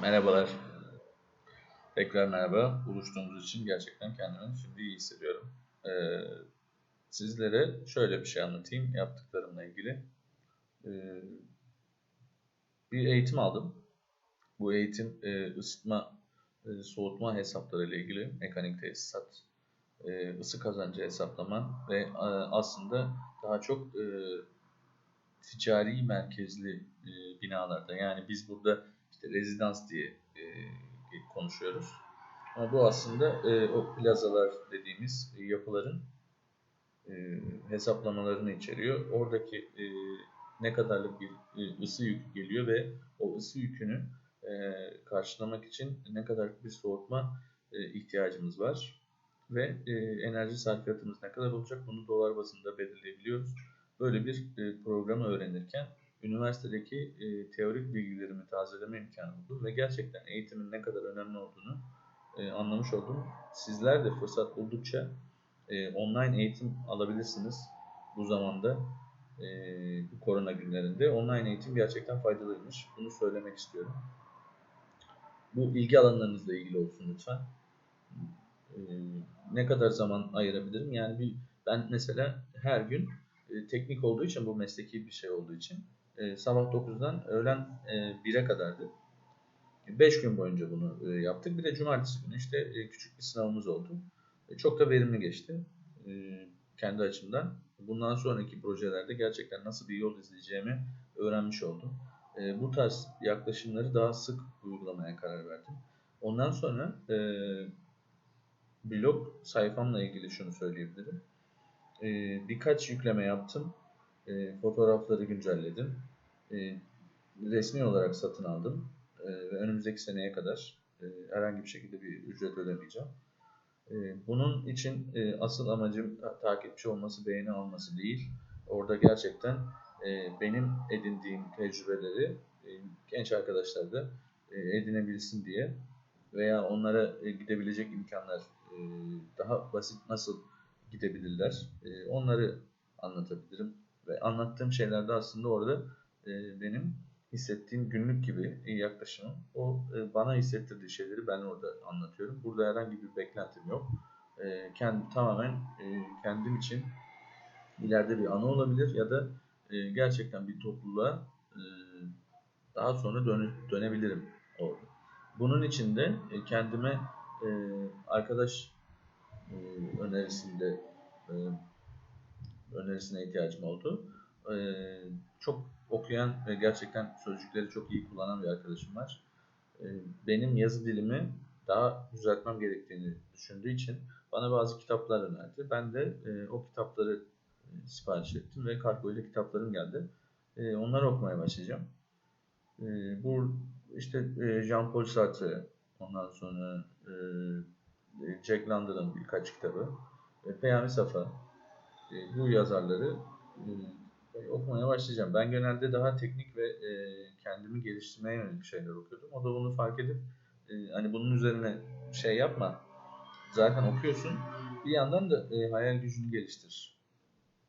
Merhabalar. Tekrar merhaba. Buluştuğumuz için gerçekten kendimi şimdi iyi hissediyorum. Ee, sizlere şöyle bir şey anlatayım yaptıklarımla ilgili. Ee, bir eğitim aldım. Bu eğitim e, ısıtma, e, soğutma hesapları ile ilgili mekanik tesisat, e, ısı kazancı hesaplama ve e, aslında daha çok e, ticari merkezli e, binalarda yani biz burada işte rezidans diye e, konuşuyoruz. Ama bu aslında e, o plazalar dediğimiz e, yapıların e, hesaplamalarını içeriyor. Oradaki e, ne kadarlık bir e, ısı yükü geliyor ve o ısı yükünü e, karşılamak için ne kadar bir soğutma e, ihtiyacımız var ve e, enerji sarfiyatımız ne kadar olacak bunu dolar bazında belirleyebiliyoruz. Böyle bir e, programı öğrenirken üniversitedeki e, teorik bilgilerimi tazeleme imkanı buldum ve gerçekten eğitimin ne kadar önemli olduğunu e, anlamış oldum. Sizler de fırsat buldukça e, online eğitim alabilirsiniz bu zamanda e, bu korona günlerinde. Online eğitim gerçekten faydalıymış. Bunu söylemek istiyorum. Bu ilgi alanlarınızla ilgili olsun lütfen. E, ne kadar zaman ayırabilirim? Yani bir ben mesela her gün e, teknik olduğu için bu mesleki bir şey olduğu için e, sabah 9'dan öğlen e, 1'e kadardı. 5 gün boyunca bunu e, yaptık. Bir de cumartesi günü işte e, küçük bir sınavımız oldu. E, çok da verimli geçti e, kendi açımdan. Bundan sonraki projelerde gerçekten nasıl bir yol izleyeceğimi öğrenmiş oldum. E, bu tarz yaklaşımları daha sık uygulamaya karar verdim. Ondan sonra e, blog sayfamla ilgili şunu söyleyebilirim. E, birkaç yükleme yaptım. E, fotoğrafları güncelledim. E, resmi olarak satın aldım. E, ve önümüzdeki seneye kadar e, herhangi bir şekilde bir ücret ödemeyeceğim. E, bunun için e, asıl amacım takipçi olması, beğeni alması değil. Orada gerçekten e, benim edindiğim tecrübeleri e, genç arkadaşlar da e, edinebilsin diye veya onlara e, gidebilecek imkanlar e, daha basit nasıl gidebilirler e, onları anlatabilirim. Ve anlattığım şeylerde aslında orada e, benim hissettiğim günlük gibi yaklaşımım. O e, bana hissettirdiği şeyleri ben orada anlatıyorum. Burada herhangi bir beklentim yok. E, kendi, tamamen e, kendim için ileride bir anı olabilir ya da e, gerçekten bir topluluğa e, daha sonra döne, dönebilirim orada. Bunun için de e, kendime e, arkadaş e, önerisinde e, önerisine ihtiyacım oldu. E, çok okuyan ve gerçekten sözcükleri çok iyi kullanan bir arkadaşım var. E, benim yazı dilimi daha düzeltmem gerektiğini düşündüğü için bana bazı kitaplar önerdi. Ben de e, o kitapları e, sipariş ettim ve kargo ile kitaplarım geldi. E, onları okumaya başlayacağım. Bu işte Jean-Paul Sartre, ondan sonra Jack London'ın birkaç kitabı, Peyami Safa, e, bu yazarları e, okumaya başlayacağım. Ben genelde daha teknik ve e, kendimi geliştirmeye yönelik şeyler okuyordum. O da bunu fark edip e, hani bunun üzerine şey yapma. Zaten okuyorsun. Bir yandan da e, hayal gücünü geliştir.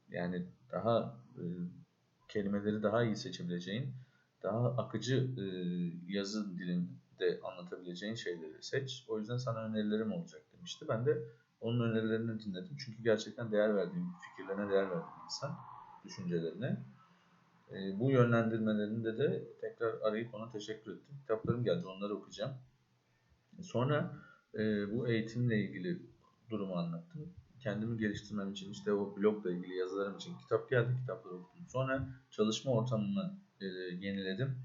Yani daha e, kelimeleri daha iyi seçebileceğin, daha akıcı e, yazı dilinde anlatabileceğin şeyleri seç. O yüzden sana önerilerim olacak demişti. Ben de onun önerilerini dinledim. Çünkü gerçekten değer verdiğim, fikirlerine değer verdiğim insan, düşüncelerine. E, bu yönlendirmelerinde de tekrar arayıp ona teşekkür ettim. Kitaplarım geldi, onları okuyacağım. Sonra e, bu eğitimle ilgili durumu anlattım. Kendimi geliştirmem için işte o blogla ilgili yazılarım için kitap geldi, kitapları okudum. Sonra çalışma ortamını e, yeniledim.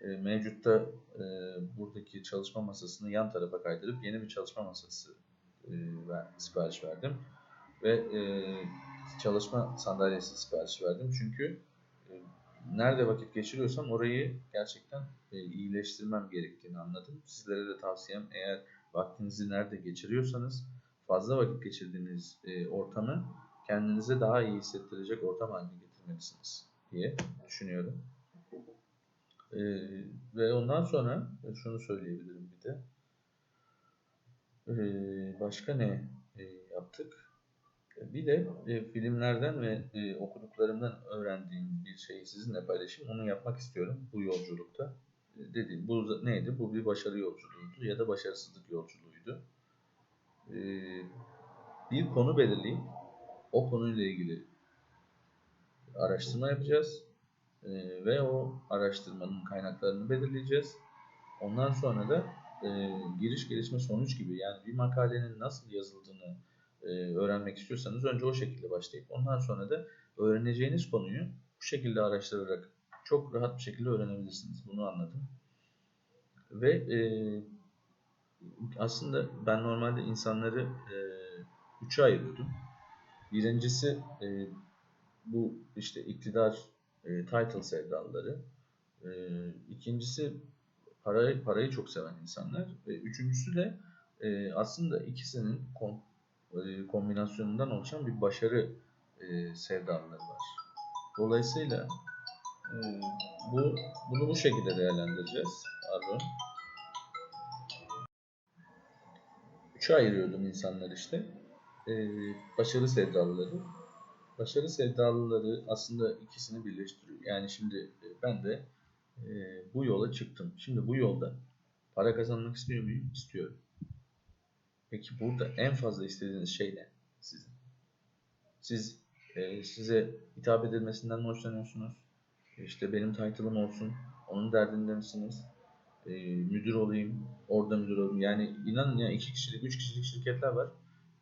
E, mevcutta e, buradaki çalışma masasını yan tarafa kaydırıp yeni bir çalışma masası sipariş verdim. Ve e, çalışma sandalyesi sipariş verdim. Çünkü e, nerede vakit geçiriyorsam orayı gerçekten e, iyileştirmem gerektiğini anladım. Sizlere de tavsiyem eğer vaktinizi nerede geçiriyorsanız fazla vakit geçirdiğiniz e, ortamı kendinize daha iyi hissettirecek ortam haline getirmelisiniz diye düşünüyorum. E, ve ondan sonra şunu söyleyebilirim bir de. E, başka ne e, yaptık? Bir de e, filmlerden ve e, okuduklarımdan öğrendiğim bir şeyi sizinle paylaşayım. Onu yapmak istiyorum bu yolculukta. E, dediğim bu neydi? Bu bir başarı yolculuğuydu ya da başarısızlık yolculuğuydu. E, bir konu belirleyip o konuyla ilgili araştırma yapacağız E, ve o araştırmanın kaynaklarını belirleyeceğiz. Ondan sonra da e, giriş gelişme sonuç gibi yani bir makalenin nasıl yazıldığını e, öğrenmek istiyorsanız önce o şekilde başlayıp ondan sonra da öğreneceğiniz konuyu bu şekilde araştırarak çok rahat bir şekilde öğrenebilirsiniz. Bunu anladım. Ve e, aslında ben normalde insanları e, üçe ayırıyordum. Birincisi e, bu işte iktidar e, title sevdalıları. E, ikincisi parayı, parayı çok seven insanlar. Ve üçüncüsü de e, aslında ikisinin kom, e, kombinasyonundan oluşan bir başarı e, sevdalıları var. Dolayısıyla e, bu bunu bu şekilde değerlendireceğiz. Pardon. Üçe ayırıyordum insanlar işte. E, başarı sevdalıları. Başarı sevdalıları aslında ikisini birleştiriyor. Yani şimdi e, ben de e, bu yola çıktım. Şimdi bu yolda para kazanmak istiyor muyum? İstiyorum. Peki burada en fazla istediğiniz şey ne sizin? Siz e, size hitap edilmesinden mi hoşlanıyorsunuz? İşte benim title'ım olsun, onun derdinde misiniz? E, müdür olayım, orada müdür olayım. Yani inanın ya iki kişilik, üç kişilik şirketler var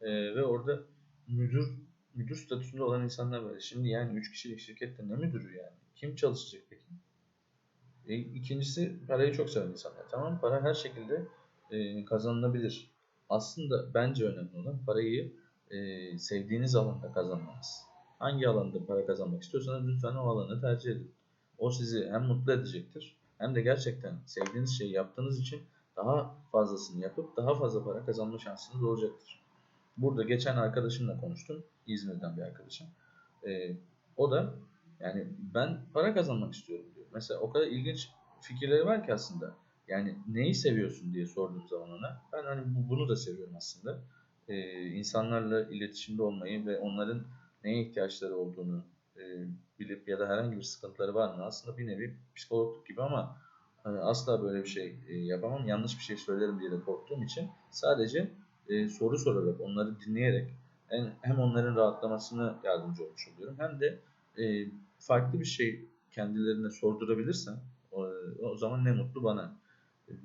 E, ve orada müdür müdür statüsünde olan insanlar var. Şimdi yani üç kişilik şirkette ne müdürü yani? Kim çalışacak peki? E, ikincisi parayı çok seven insanlar. Tamam para her şekilde e, kazanılabilir. Aslında bence önemli olan parayı e, sevdiğiniz alanda kazanmanız. Hangi alanda para kazanmak istiyorsanız lütfen o alanı tercih edin. O sizi hem mutlu edecektir hem de gerçekten sevdiğiniz şeyi yaptığınız için daha fazlasını yapıp daha fazla para kazanma şansınız olacaktır. Burada geçen arkadaşımla konuştum. İzmir'den bir arkadaşım. E, o da yani ben para kazanmak istiyorum. Mesela o kadar ilginç fikirleri var ki aslında. Yani neyi seviyorsun diye sorduğum zaman ona ben hani bu, bunu da seviyorum aslında. Ee, insanlarla iletişimde olmayı ve onların neye ihtiyaçları olduğunu e, bilip ya da herhangi bir sıkıntıları var mı? Aslında bir nevi psikologluk gibi ama hani asla böyle bir şey e, yapamam. Yanlış bir şey söylerim diye de korktuğum için sadece e, soru sorarak, onları dinleyerek hem onların rahatlamasına yardımcı olmuş oluyorum hem de e, farklı bir şey kendilerine sordurabilirsem o, zaman ne mutlu bana.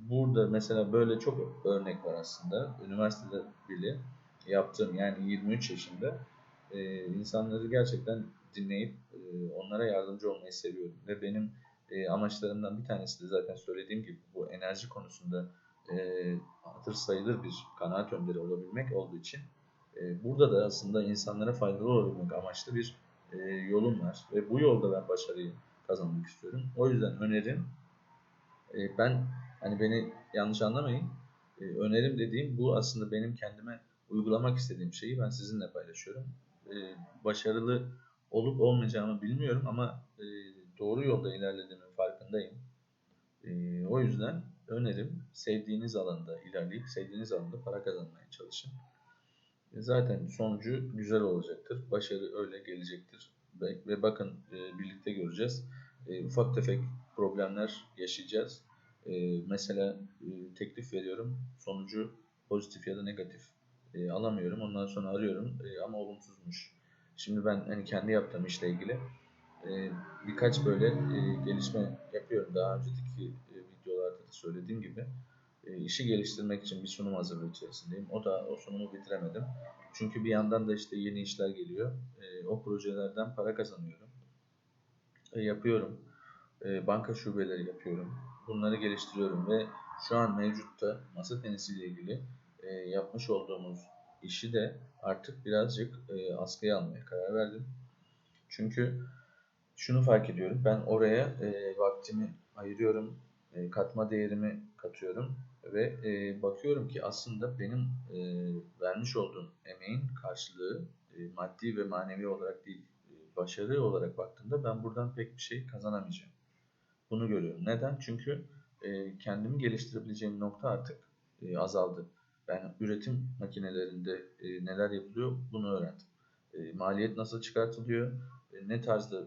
Burada mesela böyle çok örnek var aslında. Üniversitede bile yaptığım yani 23 yaşında e, insanları gerçekten dinleyip e, onlara yardımcı olmayı seviyorum. Ve benim e, amaçlarımdan bir tanesi de zaten söylediğim gibi bu enerji konusunda e, hatır sayılır bir kanaat önderi olabilmek olduğu için burada da aslında insanlara faydalı olabilmek amaçlı bir e, yolum var. Ve bu yolda ben başarıyı kazanmak istiyorum. O yüzden önerim e, ben hani beni yanlış anlamayın. E, önerim dediğim bu aslında benim kendime uygulamak istediğim şeyi ben sizinle paylaşıyorum. E, başarılı olup olmayacağımı bilmiyorum ama e, doğru yolda ilerlediğimin farkındayım. E, o yüzden önerim sevdiğiniz alanda ilerleyip sevdiğiniz alanda para kazanmaya çalışın. E, zaten sonucu güzel olacaktır. Başarı öyle gelecektir. Ve, bakın e, birlikte göreceğiz. E, ufak tefek problemler yaşayacağız. E, mesela teklif veriyorum. Sonucu pozitif ya da negatif alamıyorum. Ondan sonra arıyorum ama olumsuzmuş. Şimdi ben hani kendi yaptığım işle ilgili birkaç böyle gelişme yapıyorum. Daha önceki videolarda da söylediğim gibi işi geliştirmek için bir sunum hazırlığı içerisindeyim. O da o sunumu bitiremedim. Çünkü bir yandan da işte yeni işler geliyor. E, o projelerden para kazanıyorum. E, yapıyorum. E, banka şubeleri yapıyorum. Bunları geliştiriyorum ve şu an mevcutta masa tenisiyle ilgili e, yapmış olduğumuz işi de artık birazcık e, askıya almaya karar verdim. Çünkü şunu fark ediyorum. Ben oraya e, vaktimi ayırıyorum, e, katma değerimi katıyorum ve e, bakıyorum ki aslında benim e, vermiş olduğum emeğin karşılığı maddi ve manevi olarak değil, e, başarı olarak baktığımda ben buradan pek bir şey kazanamayacağım. Bunu görüyorum. Neden? Çünkü kendimi geliştirebileceğim nokta artık azaldı. Ben üretim makinelerinde neler yapılıyor bunu öğrendim. Maliyet nasıl çıkartılıyor, ne tarzda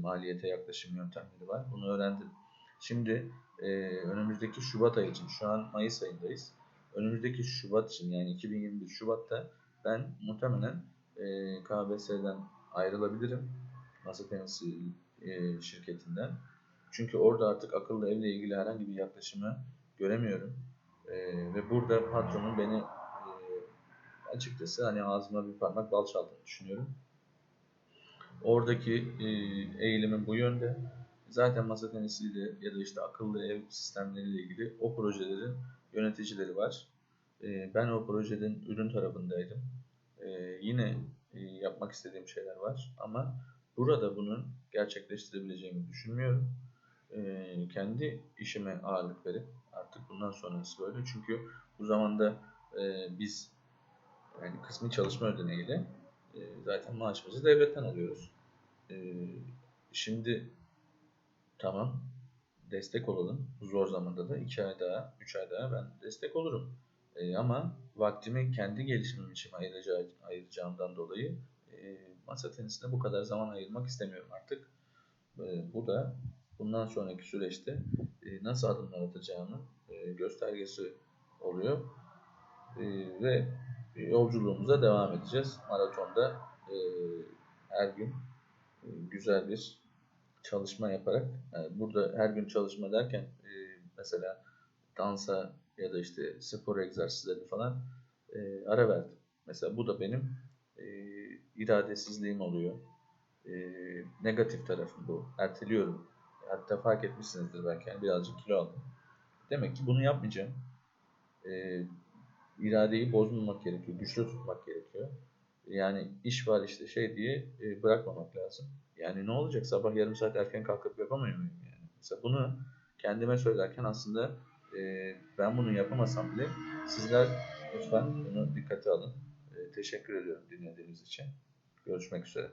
maliyete yaklaşım yöntemleri var bunu öğrendim. Şimdi e, önümüzdeki Şubat ayı için, şu an Mayıs ayındayız. Önümüzdeki Şubat için yani 2021 Şubat'ta ben muhtemelen e, KBS'den ayrılabilirim. Masa tenisi e, şirketinden. Çünkü orada artık akıllı evle ilgili herhangi bir yaklaşımı göremiyorum. E, ve burada patronun beni e, açıkçası hani ağzıma bir parmak bal çaldığını düşünüyorum. Oradaki e, eğilimin bu yönde. Zaten masa tenisiyle ya da işte akıllı ev sistemleriyle ilgili o projelerin yöneticileri var. E, ben o projenin ürün tarafındaydım. E, yine e, yapmak istediğim şeyler var ama burada bunun gerçekleştirebileceğimi düşünmüyorum. E, kendi işime ağırlık verip artık bundan sonrası böyle. Çünkü bu zamanda e, biz yani kısmi çalışma ödeneğiyle e, zaten maaşımızı devletten alıyoruz. Şimdi tamam destek olalım. Zor zamanda da 2 ay daha, 3 ay daha ben destek olurum. E, ama vaktimi kendi gelişimim için ayıracağı, ayıracağımdan dolayı e, masa tenisine bu kadar zaman ayırmak istemiyorum artık. E, bu da bundan sonraki süreçte e, nasıl adımlar atacağımın e, göstergesi oluyor. E, ve yolculuğumuza devam edeceğiz. Maratonda e, her gün e, güzel bir çalışma yaparak, yani burada her gün çalışma derken e, mesela dansa ya da işte spor egzersizleri falan e, ara verdim. Mesela bu da benim e, iradesizliğim oluyor. E, negatif tarafım bu. Erteliyorum. Hatta fark etmişsinizdir belki yani birazcık kilo aldım. Demek ki bunu yapmayacağım. E, iradeyi bozmamak gerekiyor, güçlü tutmak gerekiyor. Yani iş var işte şey diye e, bırakmamak lazım. Yani ne olacak sabah yarım saat erken kalkıp yapamıyor muyum yani? Mesela bunu kendime söylerken aslında e, ben bunu yapamasam bile sizler lütfen bunu dikkate alın. E, teşekkür ediyorum dinlediğiniz için. Görüşmek üzere.